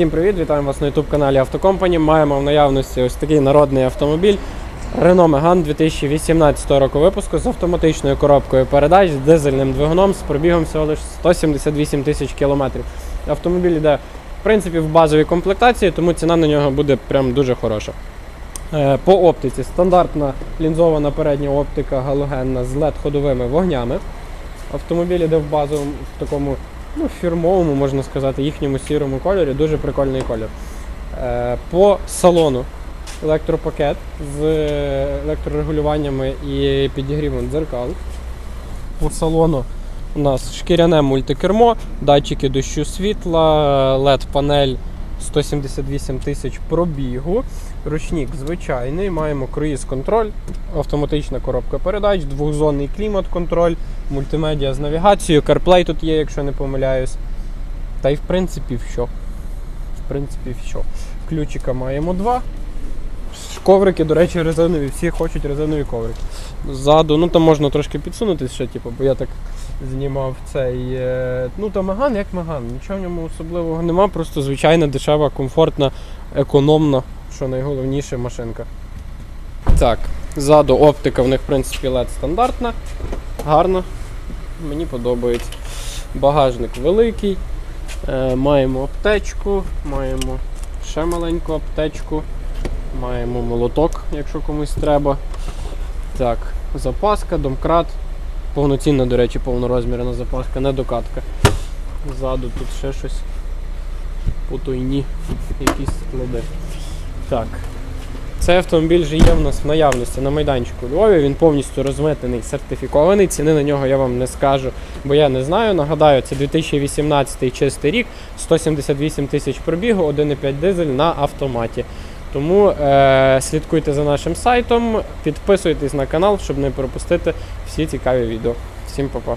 Всім привіт! Вітаємо вас на YouTube каналі Автокомпані. Маємо в наявності ось такий народний автомобіль Renault Megane 2018 року випуску з автоматичною коробкою передач, з дизельним двигуном з пробігом всього лише 178 тисяч кілометрів. Автомобіль йде в принципі в базовій комплектації, тому ціна на нього буде прям дуже хороша. Е, По оптиці стандартна лінзована передня оптика галогенна з LED ходовими вогнями. Автомобіль іде в базовому в такому ну, фірмовому, можна сказати, їхньому сірому кольорі. Дуже прикольний колір. Е, По салону електропакет з електрорегулюваннями і підігрівом дзеркал. По салону у нас шкіряне мультикермо, датчики дощу світла, LED-панель 178 тисяч пробігу. Ручник звичайний, маємо круїз-контроль, автоматична коробка передач, двохзонний клімат-контроль, мультимедіа з навігацією, CarPlay тут є, якщо не помиляюсь. Та й в принципі все. В принципі, все. Ключика маємо два. Коврики, до речі, резинові, всі хочуть резинові коврики. Ззаду, ну там можна трошки підсунутися ще, типу, бо я так знімав цей. е, Ну та Меган як Меган, нічого в ньому особливого нема, просто звичайна, дешева, комфортна, економна, що найголовніше машинка. Так, ззаду оптика в них, в принципі, LED стандартна, гарна, мені подобається. Багажник великий, е, маємо аптечку, маємо ще маленьку аптечку, маємо молоток, якщо комусь треба. Так, запаска, домкрат. Повноцінна, до речі, повнорозмірна запаска, не докатка. Ззаду тут ще щось потойні, якісь склади. Так. Цей автомобіль вже є в нас в наявності на майданчику Львові. Він повністю розмитений, сертифікований. Ціни на нього я вам не скажу, бо я не знаю. Нагадаю, це 2018 чистий рік, 178 тисяч пробігу, 1,5 дизель на автоматі. Тому е- слідкуйте за нашим сайтом, підписуйтесь на канал, щоб не пропустити всі цікаві відео. Всім па-па.